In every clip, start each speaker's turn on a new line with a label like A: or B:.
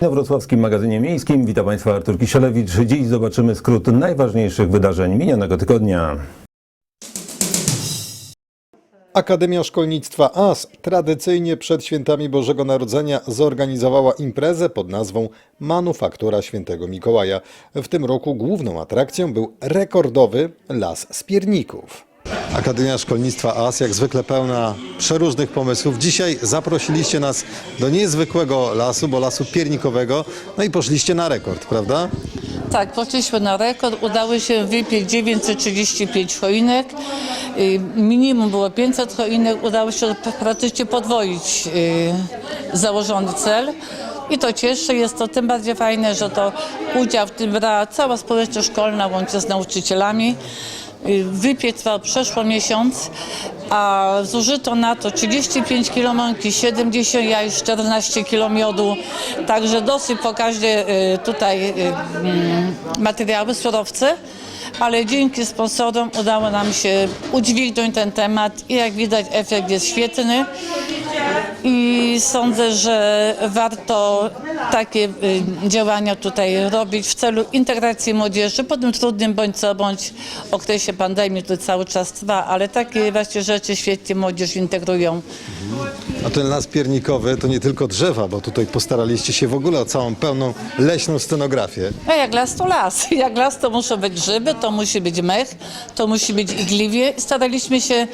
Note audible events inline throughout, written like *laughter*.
A: Na wrocławskim magazynie miejskim witam Państwa Artur Kisielewicz. Dziś zobaczymy skrót najważniejszych wydarzeń minionego tygodnia.
B: Akademia Szkolnictwa AS tradycyjnie przed świętami Bożego Narodzenia zorganizowała imprezę pod nazwą Manufaktura Świętego Mikołaja. W tym roku główną atrakcją był rekordowy Las Spierników. Akademia Szkolnictwa AS jak zwykle pełna przeróżnych pomysłów. Dzisiaj zaprosiliście nas do niezwykłego lasu, bo lasu piernikowego, no i poszliście na rekord, prawda?
C: Tak, poszliśmy na rekord. Udało się wypiec 935 choinek. Y, Minimum było 500 choinek. Udało się praktycznie podwoić y, założony cel. I to cieszy, jest to tym bardziej fajne, że to udział w tym brała cała społeczność szkolna łącznie z nauczycielami. Y, Wypiek trwał przeszło miesiąc, a zużyto na to 35 kg mąki, 70 jaj, 14 kg miodu, także dosyć pokaźne y, tutaj y, mm, materiały, surowce, ale dzięki sponsorom udało nam się udźwignąć ten temat i jak widać efekt jest świetny i sądzę, że warto takie y, działania tutaj robić w celu integracji młodzieży po tym trudnym bądź co bądź okresie pandemii, który cały czas trwa, ale takie właśnie rzeczy świetnie młodzież integrują.
B: A ten las piernikowy to nie tylko drzewa, bo tutaj postaraliście się w ogóle o całą pełną leśną scenografię.
C: A jak las to las. *laughs* Jak las to muszą być grzyby, to musi być mech, to musi być igliwie. Staraliśmy się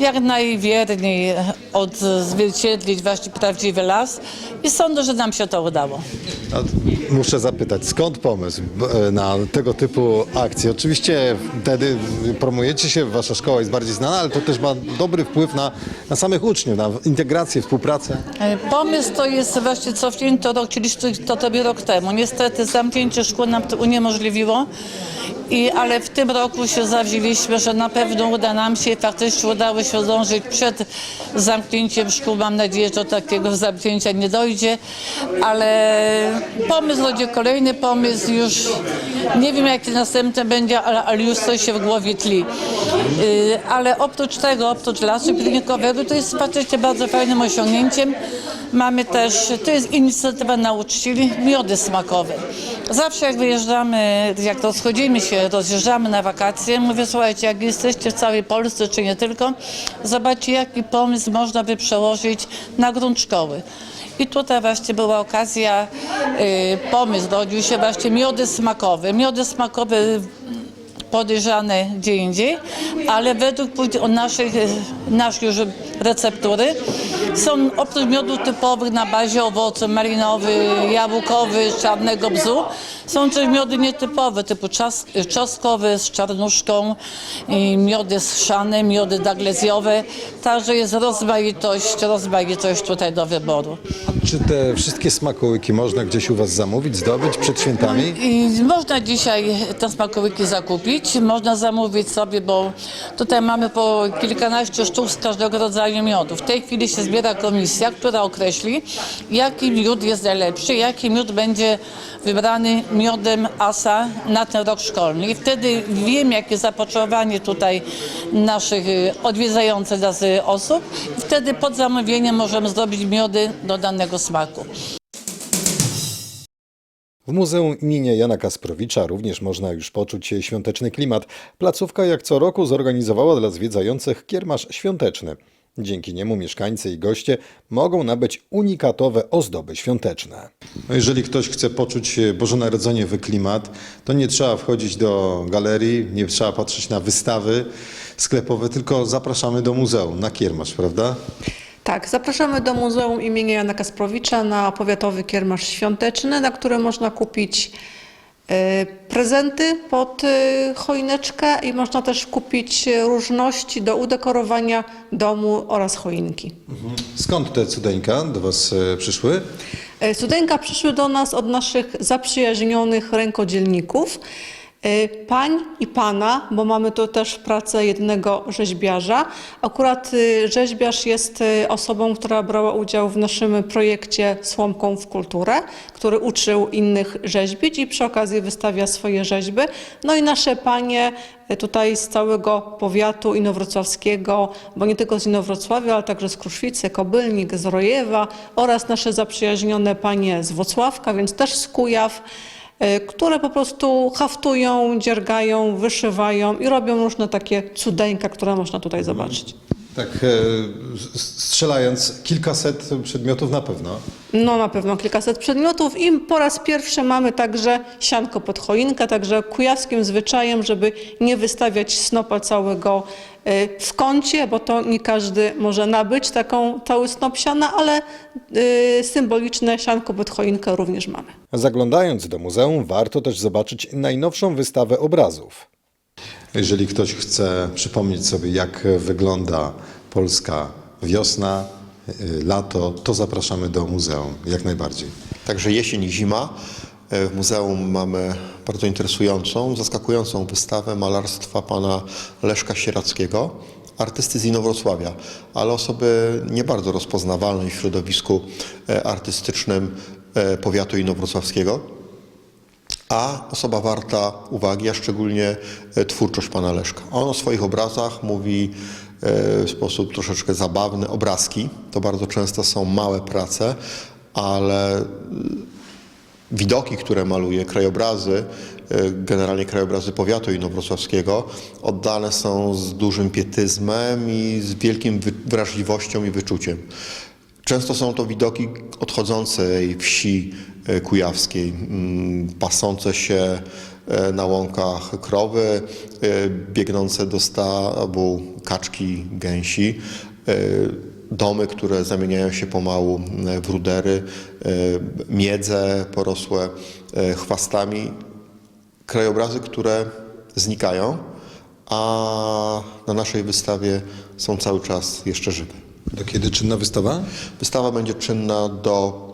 C: jak najwierniej odzwierciedlić właśnie prawdziwy las i sądzę, że nam się to udało.
B: Muszę zapytać, skąd pomysł b- na tego typu akcje? Oczywiście wtedy promujecie się, wasza szkoła jest bardziej znana, ale to też ma dobry wpływ na, na samych uczniów, na integrację, współpracę.
C: E, Pomysł to jest właśnie cofnięty rok, czyli to tobie rok temu. Niestety zamknięcie szkół nam to uniemożliwiło, i, ale w tym roku się zawzięliśmy, że na pewno uda nam się faktycznie udało się zdążyć przed zamknięciem szkół. Mam nadzieję, że do takiego zamknięcia nie dojdzie, ale pomysł będzie kolejny pomysł już, nie wiem jaki następny będzie, ale, ale już coś się w głowie tli. Y, Ale oprócz tego, oprócz lasu pilnikowego, to jest faktycznie bardzo fajnym osiągnięciem. Mamy też, to jest inicjatywa nauczycieli, miody smakowe. Zawsze jak wyjeżdżamy, jak rozchodzimy się, rozjeżdżamy na wakacje, mówię, słuchajcie, jak jesteście w całej Polsce, czy nie tylko, zobaczcie, jaki pomysł można by przełożyć na grunt szkoły. I tutaj właśnie była okazja, y, pomysł rodził się właśnie miody smakowe. Miody smakowe podejrzane gdzie indziej, ale według naszych, e, naszej już receptury są oprócz miodów typowych na bazie owocu malinowy, jabłkowy, czarnego bzu, są też miody nietypowe typu czas, czosnkowy z czarnuszką, miody schrzane, miody daglezjowe, także jest rozmaitość, rozmaitość tutaj do wyboru.
B: Czy te wszystkie smakołyki można gdzieś u was zamówić, zdobyć przed świętami?
C: I można dzisiaj te smakołyki zakupić, można zamówić sobie, bo tutaj mamy po kilkanaście sztuk z każdego rodzaju miodu. W tej chwili się zbiera komisja, która określi, jaki miód jest najlepszy, jaki miód będzie wybrany miodem ASA na ten rok szkolny. I wtedy wiem, jakie zapotrzebowanie tutaj naszych y, odwiedzających nas y, osób. I wtedy pod zamówieniem możemy zrobić miody do danego smaku.
B: W Muzeum imienia Jana Kasprowicza również można już poczuć świąteczny klimat. Placówka jak co roku zorganizowała dla zwiedzających kiermasz świąteczny. Dzięki niemu mieszkańcy i goście mogą nabyć unikatowe ozdoby świąteczne. No jeżeli ktoś chce poczuć bożonarodzeniowy klimat, to nie trzeba wchodzić do galerii, nie trzeba patrzeć na wystawy sklepowe, tylko zapraszamy do muzeum na kiermasz, prawda?
D: Tak, zapraszamy do Muzeum imienia Jana Kasprowicza na powiatowy kiermasz świąteczny, na które można kupić e, prezenty pod e, choineczkę i można też kupić różności do udekorowania domu oraz choinki.
B: Skąd te cudeńka do Was e, przyszły?
D: E, Studenka przyszły do nas od naszych zaprzyjaźnionych rękodzielników y, pań i pana, bo mamy tu też pracę jednego rzeźbiarza. Akurat y, rzeźbiarz jest y, osobą, która brała udział w naszym projekcie Słomką w kulturę, który uczył innych rzeźbić i przy okazji wystawia swoje rzeźby. No i nasze panie y, tutaj z całego powiatu inowrocławskiego, bo nie tylko z Inowrocławia, ale także z Kruszwicy, Kobylnik, z Rojewa oraz nasze zaprzyjaźnione panie z Wocławka, więc też z Kujaw, y, które po prostu haftują, dziergają, wyszywają i robią różne takie cudeńka, które można tutaj zobaczyć.
B: Tak, e, strzelając kilkaset przedmiotów na pewno.
D: No na pewno kilkaset przedmiotów i po raz pierwszy mamy także sianko pod choinkę, także kujawskim zwyczajem, żeby nie wystawiać snopa całego w kącie, bo to nie każdy może nabyć taką cały snop siana, ale y, symboliczne sianko pod choinkę również mamy.
B: Zaglądając do muzeum, warto też zobaczyć najnowszą wystawę obrazów. Jeżeli ktoś chce przypomnieć sobie, jak wygląda polska wiosna, y, lato, to zapraszamy do muzeum, jak najbardziej.
E: Także jesień i zima. E, W muzeum mamy bardzo interesującą, zaskakującą wystawę malarstwa pana Leszka Sierackiego, artysty z Inowrocławia, ale osoby nie bardzo rozpoznawalnej w środowisku e, artystycznym e, powiatu inowrocławskiego a osoba warta uwagi, a szczególnie twórczość pana Leszka. On o swoich obrazach mówi w sposób troszeczkę zabawny. Obrazki to bardzo często są małe prace, ale widoki, które maluje, krajobrazy, e, generalnie krajobrazy powiatu inowrocławskiego, oddane są z dużym pietyzmem i z wielkim wrażliwością i wyczuciem. Często są to widoki odchodzącej wsi e, kujawskiej, mm, pasące się e, na łąkach krowy, biegnące do stawu kaczki, gęsi, domy, które zamieniają się pomału e, w rudery, e, miedze porosłe e, chwastami, krajobrazy, które znikają, a na naszej wystawie są cały czas jeszcze żywe.
B: Do kiedy czynna wystawa?
E: Wystawa będzie czynna do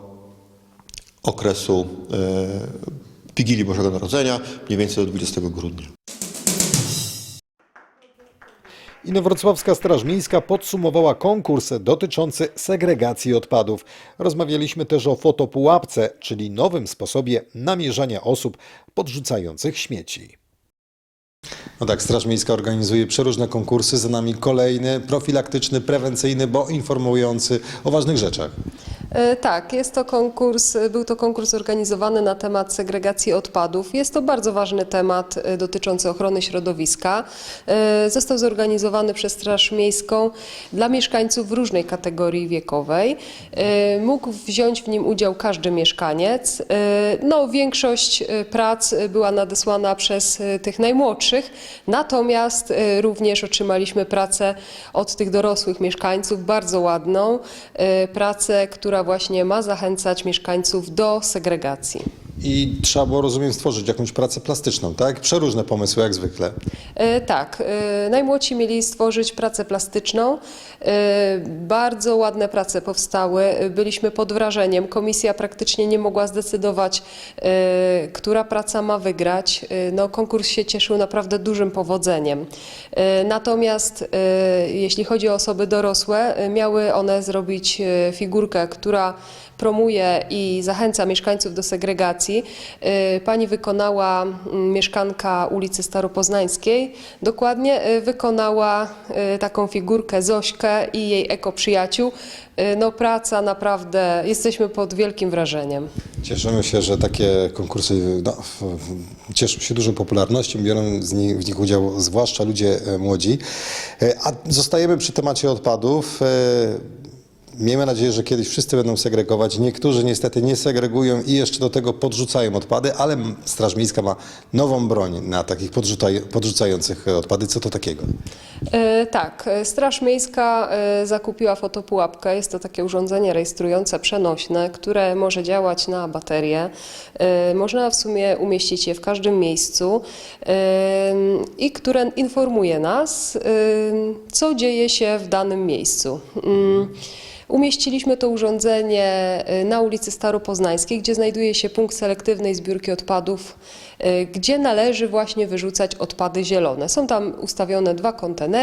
E: okresu Wigilii Bożego Narodzenia, mniej więcej do 20 grudnia.
B: Inowrocławska Straż Miejska podsumowała konkurs dotyczący segregacji odpadów. Rozmawialiśmy też o fotopułapce, czyli nowym sposobie namierzania osób podrzucających śmieci. No tak, Straż Miejska organizuje przeróżne konkursy, za nami kolejny, profilaktyczny, prewencyjny, bo informujący o ważnych rzeczach.
F: E, Tak, jest to konkurs, był to konkurs organizowany na temat segregacji odpadów. Jest to bardzo ważny temat e, dotyczący ochrony środowiska. E, Został zorganizowany przez Straż Miejską dla mieszkańców różnej kategorii wiekowej. E, Mógł wziąć w nim udział każdy mieszkaniec. E, No, większość e, prac była nadesłana przez e, tych najmłodszych, natomiast e, również otrzymaliśmy pracę od tych dorosłych mieszkańców, bardzo ładną e, pracę, która właśnie ma zachęcać mieszkańców do segregacji.
B: I trzeba było, rozumiem, stworzyć jakąś pracę plastyczną, tak? Przeróżne pomysły, jak zwykle.
F: E, Tak, e, najmłodsi mieli stworzyć pracę plastyczną. E, Bardzo ładne prace powstały. Byliśmy pod wrażeniem. Komisja praktycznie nie mogła zdecydować, e, która praca ma wygrać. E, No, konkurs się cieszył naprawdę dużym powodzeniem. E, Natomiast e, jeśli chodzi o osoby dorosłe, e, miały one zrobić e, figurkę, która promuje i zachęca mieszkańców do segregacji. Y, Pani wykonała, mm, mieszkanka ulicy Staropoznańskiej, dokładnie y, wykonała y, taką figurkę Zośkę i jej ekoprzyjaciół. No praca naprawdę, jesteśmy pod wielkim wrażeniem.
B: Cieszymy się, że takie konkursy no, cieszą się dużą popularnością, biorą z nich, w nich udział zwłaszcza ludzie e, młodzi. E, A zostajemy przy temacie odpadów. Miejmy nadzieję, że kiedyś wszyscy będą segregować. Niektórzy niestety nie segregują i jeszcze do tego podrzucają odpady, ale Straż Miejska ma nową broń na takich podrzucaj, podrzucających odpady. Co to takiego?
F: E, Tak, e, Straż Miejska e, zakupiła fotopułapkę. Jest to takie urządzenie rejestrujące przenośne, które może działać na baterię. E, Można w sumie umieścić je w każdym miejscu i które informuje nas, co dzieje się w danym miejscu. Mm, Umieściliśmy to urządzenie na ulicy Staropoznańskiej, gdzie znajduje się punkt selektywnej zbiórki odpadów, gdzie należy właśnie wyrzucać odpady zielone. Są tam ustawione dwa kontenery.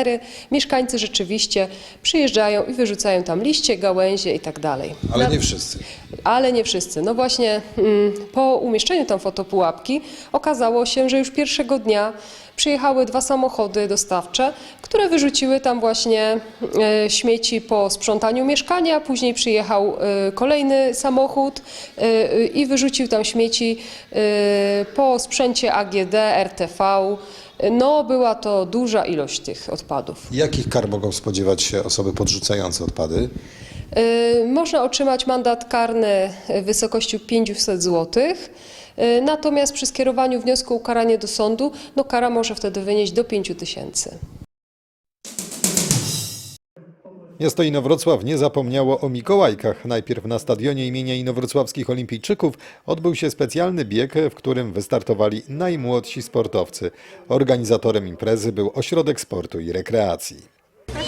F: Mieszkańcy rzeczywiście przyjeżdżają i wyrzucają tam liście, gałęzie i tak dalej.
B: Ale nie wszyscy.
F: ale nie wszyscy. No właśnie mm, po umieszczeniu tam fotopułapki okazało się, że już pierwszego dnia przyjechały dwa samochody dostawcze, które wyrzuciły tam właśnie e, śmieci po sprzątaniu mieszkania. Później przyjechał e, kolejny samochód e, i wyrzucił tam śmieci po sprzęcie AGD, RTV. No, była to duża ilość tych odpadów.
B: Jakich kar mogą spodziewać się osoby podrzucające odpady?
F: Można otrzymać mandat karny w wysokości 500 zł. Natomiast przy skierowaniu wniosku o ukaranie do sądu, no kara może wtedy wynieść do 5 tysięcy.
B: Miasto Inowrocław nie zapomniało o Mikołajkach. Najpierw na stadionie imienia Inowrocławskich Olimpijczyków odbył się specjalny bieg, w którym wystartowali najmłodsi sportowcy. Organizatorem imprezy był Ośrodek Sportu i Rekreacji.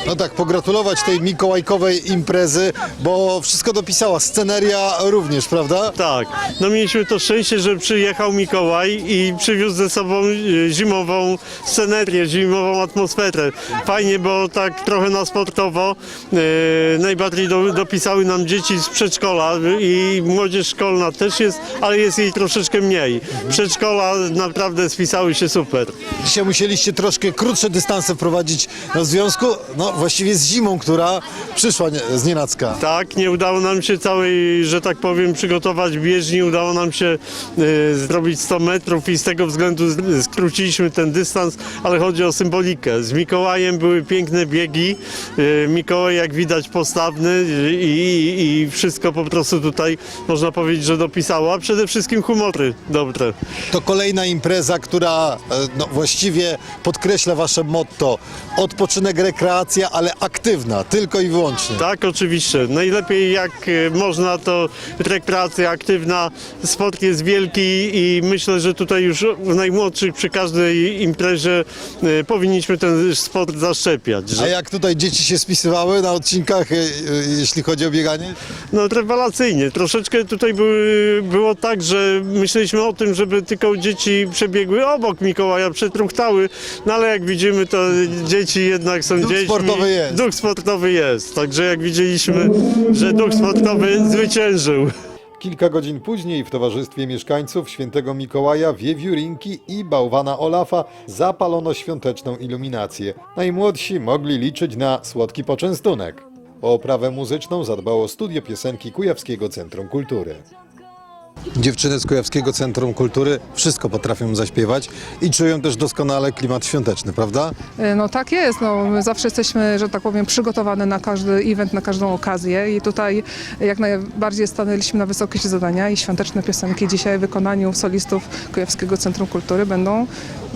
B: No tak, pogratulować tej mikołajkowej imprezy, bo wszystko dopisała, sceneria również, prawda?
G: Tak, no mieliśmy to szczęście, że przyjechał Mikołaj i przywiózł ze sobą e, zimową scenerię, zimową atmosferę. Fajnie, bo tak trochę na sportowo e, najbardziej do, dopisały nam dzieci z przedszkola i młodzież szkolna też jest, ale jest jej troszeczkę mniej. Przedszkola naprawdę spisały się super.
B: Dzisiaj musieliście troszkę krótsze dystanse prowadzić w związku, no właściwie z zimą, która przyszła nie- z nienacka.
G: Tak, nie udało nam się całej, że tak powiem, przygotować bieżni, udało nam się e, zrobić 100 metrów i z tego względu z- skróciliśmy ten dystans, ale chodzi o symbolikę. Z Mikołajem były piękne biegi, e, Mikołaj jak widać postawny i, i, i wszystko po prostu tutaj można powiedzieć, że dopisało, a przede wszystkim humory dobre.
B: To kolejna impreza, która e, no, właściwie podkreśla wasze motto. Odpoczynek, rekreacja, ale aktywna, tylko i wyłącznie.
G: Tak, oczywiście. Najlepiej jak e, można, to rekreacja aktywna, sport jest wielki i myślę, że tutaj już u najmłodszych przy każdej imprezie e, powinniśmy ten sport zaszczepiać.
B: A
G: Że,
B: jak tutaj dzieci się spisywały na odcinkach, e, jeśli chodzi o bieganie?
G: no rewelacyjnie. Troszeczkę tutaj były, było tak, że myśleliśmy o tym, żeby tylko dzieci przebiegły obok Mikołaja, przetruchtały, no ale jak widzimy, to dzieci jednak są
B: Duch
G: dziećmi.
B: Sportowy jest.
G: Duch sportowy jest. Także jak widzieliśmy, że duch sportowy zwyciężył.
B: Kilka godzin później w towarzystwie mieszkańców Świętego Mikołaja, Wiewiórinki i bałwana Olafa zapalono świąteczną iluminację. Najmłodsi mogli liczyć na słodki poczęstunek. O oprawę muzyczną zadbało studio piosenki Kujawskiego Centrum Kultury. Dziewczyny z Kujawskiego Centrum Kultury wszystko potrafią zaśpiewać i czują też doskonale klimat świąteczny, prawda?
H: No tak jest, no, my zawsze jesteśmy, że tak powiem, przygotowane na każdy event, na każdą okazję i tutaj jak najbardziej stanęliśmy na wysokości zadania i świąteczne piosenki dzisiaj w wykonaniu solistów Kujawskiego Centrum Kultury będą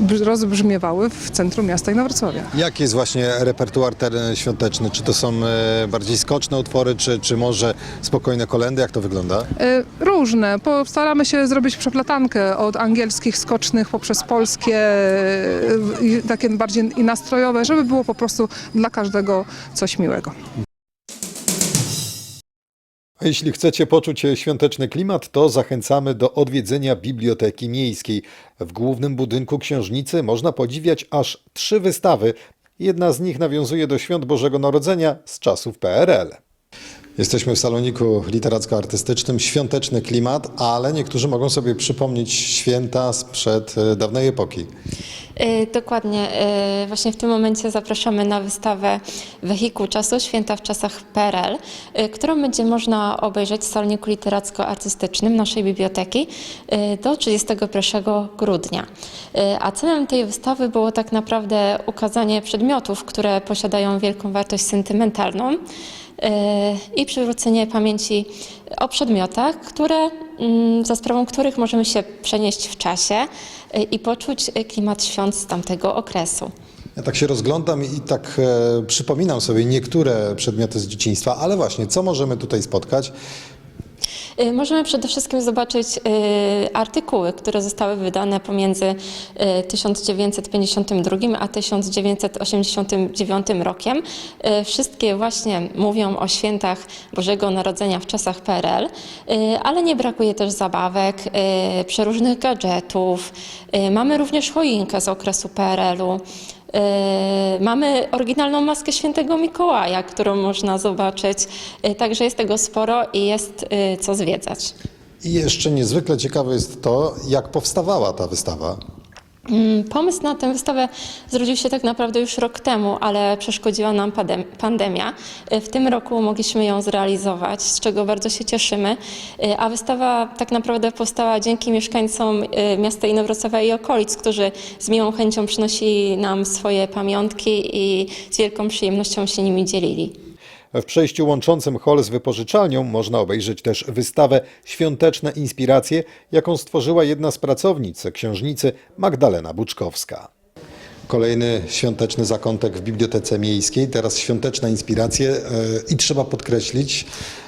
H: brz- rozbrzmiewały w centrum miasta Inowrocławia.
B: Jaki jest właśnie repertuar ten świąteczny? Czy to są e, bardziej skoczne utwory, czy, czy może spokojne kolendy? Jak to wygląda?
H: E, Różne. Postaramy się zrobić przeplatankę od angielskich skocznych poprzez polskie, e, takie bardziej i nastrojowe, żeby było po prostu dla każdego coś miłego.
B: A jeśli chcecie poczuć świąteczny klimat, to zachęcamy do odwiedzenia Biblioteki Miejskiej. W głównym budynku księżnicy można podziwiać aż trzy wystawy. Jedna z nich nawiązuje do świąt Bożego Narodzenia z czasów PRL. Jesteśmy w saloniku literacko-artystycznym, świąteczny klimat, ale niektórzy mogą sobie przypomnieć święta sprzed e, dawnej epoki.
I: Y, Dokładnie. y, Właśnie w tym momencie zapraszamy na wystawę Wehikuł Czasu Święta w czasach PRL, którą będzie można obejrzeć w saloniku literacko-artystycznym naszej biblioteki do 31 grudnia. A celem tej wystawy było tak naprawdę ukazanie przedmiotów, które posiadają wielką wartość sentymentalną i przywrócenie pamięci o przedmiotach, które, mm, za sprawą których możemy się przenieść w czasie y, i poczuć y, klimat świąt z tamtego okresu.
B: Ja tak się rozglądam i tak e, przypominam sobie niektóre przedmioty z dzieciństwa, ale właśnie, co możemy tutaj spotkać?
I: Y, możemy przede wszystkim zobaczyć y, artykuły, które zostały wydane pomiędzy y, 1952 a 1989 rokiem. Y, Wszystkie właśnie mówią o świętach Bożego Narodzenia w czasach PRL, y, ale nie brakuje też zabawek, y, przeróżnych gadżetów. Y, Mamy również choinkę z okresu PRL-u. Yy, Mamy oryginalną maskę świętego Mikołaja, którą można zobaczyć, Yy, także jest tego sporo i jest yy, co zwiedzać.
B: I jeszcze niezwykle ciekawe jest to, jak powstawała ta wystawa.
I: Mm, Pomysł na tę wystawę zrodził się tak naprawdę już rok temu, ale przeszkodziła nam pandemia. Yy, W tym roku mogliśmy ją zrealizować, z czego bardzo się cieszymy, Yy, a wystawa tak naprawdę powstała dzięki mieszkańcom yy, miasta Inowrocławia i okolic, którzy z miłą chęcią przynosili nam swoje pamiątki i z wielką przyjemnością się nimi dzielili.
B: W przejściu łączącym hol z wypożyczalnią można obejrzeć też wystawę Świąteczne inspiracje, jaką stworzyła jedna z pracownic księżnicy Magdalena Buczkowska. Kolejny świąteczny zakątek w Bibliotece Miejskiej, teraz świąteczne inspiracje e, i trzeba podkreślić,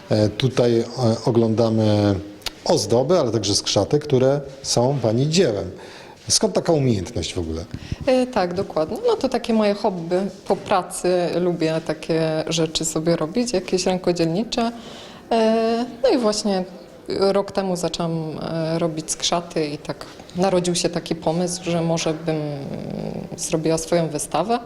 B: e, tutaj e, oglądamy ozdoby, ale także skrzaty, które są Pani dziełem. Skąd taka umiejętność w ogóle?
J: E, Tak, dokładnie. No to takie moje hobby. Po pracy lubię takie rzeczy sobie robić, jakieś rękodzielnicze. E, No i właśnie rok temu zaczęłam e, robić skrzaty i tak narodził się taki pomysł, że może bym zrobiła swoją wystawę.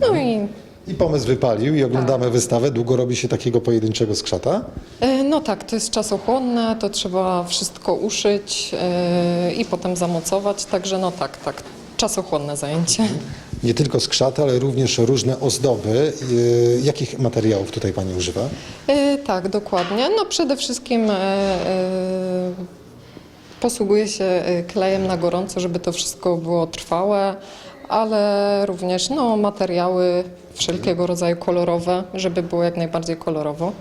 J: No i
B: I pomysł wypalił i oglądamy wystawę. Długo robi się takiego pojedynczego skrzata?
J: e, no tak, to jest czasochłonne, to trzeba wszystko uszyć e, i potem zamocować, także no tak, tak, czasochłonne zajęcie.
B: Nie tylko skrzaty, ale również różne ozdoby. Yy, Jakich materiałów tutaj Pani używa?
J: E, tak, dokładnie. No przede wszystkim e, e, posługuję się e, klejem na gorąco, żeby to wszystko było trwałe, ale również no, materiały wszelkiego rodzaju kolorowe, żeby było jak najbardziej kolorowo.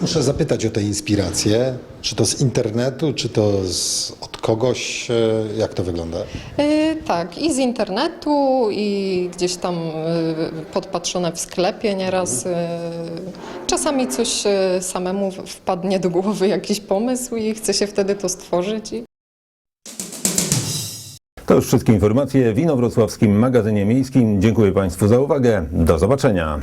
B: Muszę zapytać o te inspiracje. Czy to z internetu, czy to z, od kogoś? e, Jak to wygląda?
J: E, tak, i z internetu, i gdzieś tam e, podpatrzone w sklepie nieraz. E, czasami coś e, samemu wpadnie do głowy jakiś pomysł i chce się wtedy to stworzyć. I...
A: To już wszystkie informacje w Inowrocławskim Magazynie Miejskim. Dziękuję Państwu za uwagę. Do zobaczenia.